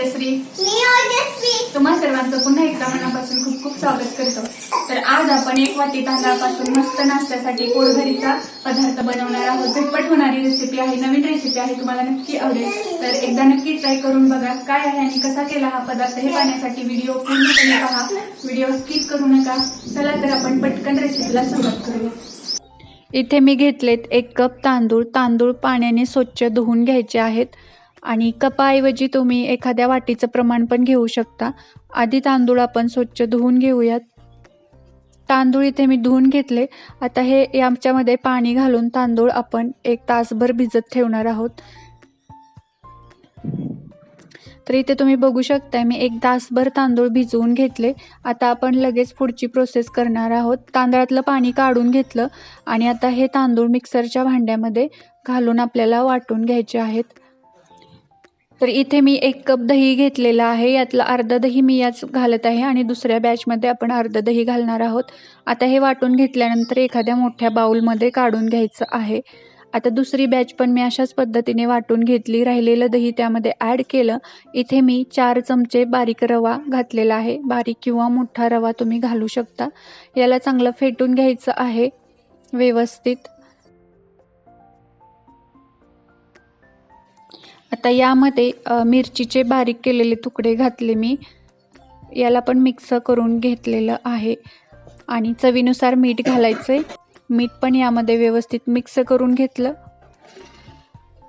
तेजश्री मी ओजस्वी. तुम्हा सर्वांचं पुन्हा एकदा मनापासून खूप खूप स्वागत करतो. तर आज आपण एक वाटी तांदळापासून मस्त नाश्त्यासाठी पोटभरीचा पदार्थ बनवणार आहोत. झटपट होणारी रेसिपी आहे नवीन रेसिपी आहे तुम्हाला नक्की आवडेल. तर एकदा नक्की ट्राय करून बघा काय आहे आणि कसा केला हा पदार्थ हे पाहण्यासाठी व्हिडिओ पूर्णपणे पहा. व्हिडिओ स्किप करू नका. चला तर आपण पटकन रेसिपीला सुरुवात करूया. इथे मी घेतलेत एक कप तांदूळ. तांदूळ पाण्याने स्वच्छ धुवून घ्यायचे आहेत. आणि कपाऐवजी तुम्ही एखाद्या वाटीचं प्रमाण पण घेऊ शकता. आधी तांदूळ आपण स्वच्छ धुवून घेऊयात. तांदूळ इथे मी धुवून घेतले. आता हे याच्यामध्ये पाणी घालून तांदूळ आपण एक तासभर भिजत ठेवणार आहोत. तर इथे तुम्ही बघू शकता मी एक तासभर तांदूळ भिजवून घेतले. आता आपण लगेच पुढची प्रोसेस करणार आहोत. तांदळातलं पाणी काढून घेतलं आणि आता हे तांदूळ मिक्सरच्या भांड्यामध्ये घालून आपल्याला वाटून घ्यायचे आहेत. तर इथे मी एक कप दही घेतलेलं आहे. यातलं अर्धं दही मी याच घालत आहे आणि दुसऱ्या बॅचमध्ये आपण अर्धं दही घालणार आहोत. आता हे वाटून घेतल्यानंतर एखाद्या मोठ्या बाऊलमध्ये काढून घ्यायचं आहे. आता दुसरी बॅच पण मी अशाच पद्धतीने वाटून घेतली. राहिलेलं दही त्यामध्ये ॲड केलं. इथे मी चार चमचे बारीक रवा घातलेला आहे. बारीक किंवा मोठा रवा तुम्ही घालू शकता. याला चांगलं फेटून घ्यायचं आहे. व्यवस्थित. आता यामध्ये मिरचीचे बारीक केलेले तुकडे घातले मी. याला पण मिक्स करून घेतलेलं आहे. आणि चवीनुसार मीठ घालायचं आहे मीठ पण यामध्ये व्यवस्थित मिक्स करून घेतलं.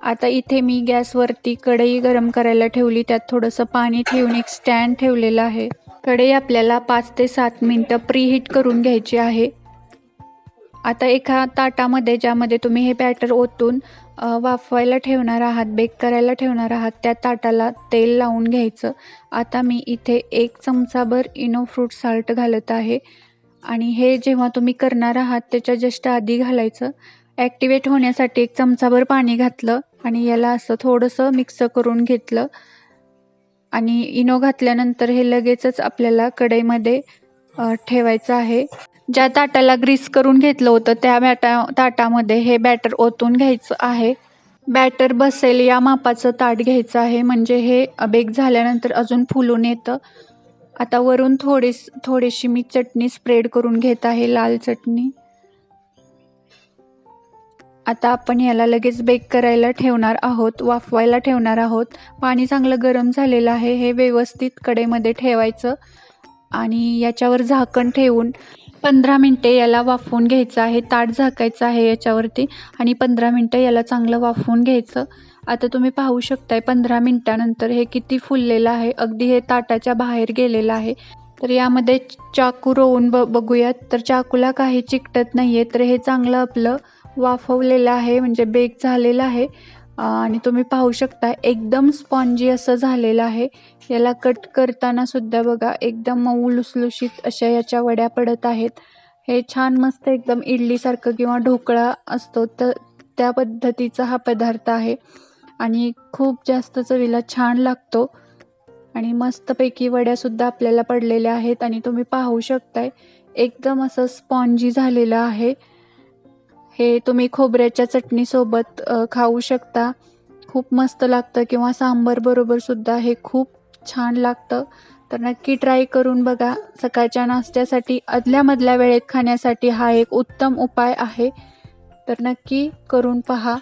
आता इथे मी गॅसवरती कढई गरम करायला ठेवली. त्यात थोडंसं पाणी ठेवून एक स्टँड ठेवलेलं आहे. कढई आपल्याला पाच ते सात मिनटं प्रीहीट करून घ्यायची आहे. आता एका ताटामध्ये ज्यामध्ये तुम्ही हे बॅटर ओतून वाफवायला ठेवणार आहात बेक करायला ठेवणार आहात त्या ताटाला तेल लावून घ्यायचं. आता मी इथे एक चमचाभर इनो फ्रूट साल्ट घालत आहे. आणि हे जेव्हा तुम्ही करणार आहात त्याच्या जस्ट आधी घालायचं. ॲक्टिवेट होण्यासाठी एक चमचाभर पाणी घातलं आणि याला असं थोडंसं मिक्स करून घेतलं. आणि इनो घातल्यानंतर हे लगेचच आपल्याला कढईमध्ये ठेवायचं आहे. ज्या ताटाला ग्रीस करून घेतलं होतं त्या बॅटा ताटामध्ये हे बॅटर ओतून घ्यायचं आहे. बॅटर बसेल या मापाचं ताट घ्यायचं आहे. म्हणजे हे बेक झाल्यानंतर अजून फुलून येतं. आता वरून थोडीस थोडीशी मी चटणी स्प्रेड करून घेत आहे लाल चटणी. आता आपण याला लगेच बेक करायला ठेवणार आहोत वाफवायला ठेवणार आहोत. पाणी चांगलं गरम झालेलं आहे. हे व्यवस्थित कडेमध्ये ठेवायचं. आणि याच्यावर झाकण ठेवून पंधरा मिनटे याला वाफवून घ्यायचं आहे. ताट झाकायचं आहे याच्यावरती आणि पंधरा मिनटं याला चांगलं वाफवून घ्यायचं. आता तुम्ही पाहू शकताय पंधरा मिनटानंतर हे किती फुललेलं आहे. अगदी हे ताटाच्या बाहेर गेलेलं आहे. तर यामध्ये चाकू रोवून ब बघूयात. तर चाकूला काही चिकटत नाही आहे तर हे चांगलं आपलं वाफवलेलं आहे. म्हणजे बेक झालेलं आहे. आणि तुम्ही पाहू शकता एकदम स्पॉन्जी असं झालेलं आहे. याला कट करताना सुद्धा बघा एकदम मऊ लुसलुशीत अशा याच्या वड्या पडत आहेत. हे छान मस्त एकदम इडलीसारखं किंवा ढोकळा असतो तर त्या पद्धतीचा हा पदार्थ आहे. आणि खूप जास्त चवीला छान लागतो. आणि मस्तपैकी वड्यासुद्धा आपल्याला पडलेल्या आहेत. आणि तुम्ही पाहू शकताय एकदम असं स्पॉन्जी झालेलं आहे. हे तुम्ही खोबऱ्याच्या चटणीसोबत खाऊ शकता. खूप मस्त लागतं किंवा सांबर बरोबर सुद्धा हे खूप छान लागतं. तर नक्की ट्राय करून बघा. सकाळच्या नाश्त्यासाठी आदल्यामधल्या वेळेत खाण्यासाठी हा एक उत्तम उपाय आहे. तर नक्की करून पहा.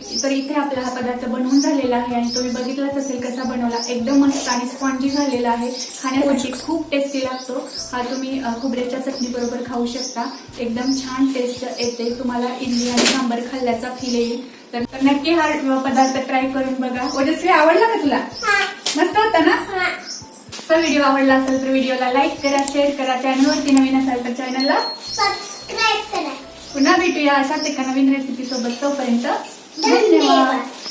तर इथे आपला हा पदार्थ बनवून झालेला आहे आणि तुम्ही बघितलाच असेल कसा बनवला. एकदम मस्त आणि स्पॉन्जी झालेला आहे. खाण्यासाठी खूप टेस्टी लागतो. हा तुम्ही खोबऱ्याच्या चटणी बरोबर खाऊ शकता. एकदम छान टेस्ट येते. तुम्हाला इडली आणि सांबर खाल्ल्याचा फील येईल. तर तर नक्की हा पदार्थ ट्राय करून बघा. ओजस्वी आवडला का तुला? मस्त होता ना? तर व्हिडिओ आवडला असेल तर व्हिडिओला लाईक करा शेअर करा. चॅनलवरती नवीन असाल तर चॅनलला सबस्क्राईब करा. पुन्हा भेटूया अशाच एका नवीन रेसिपी सोबत तोपर्यंत. До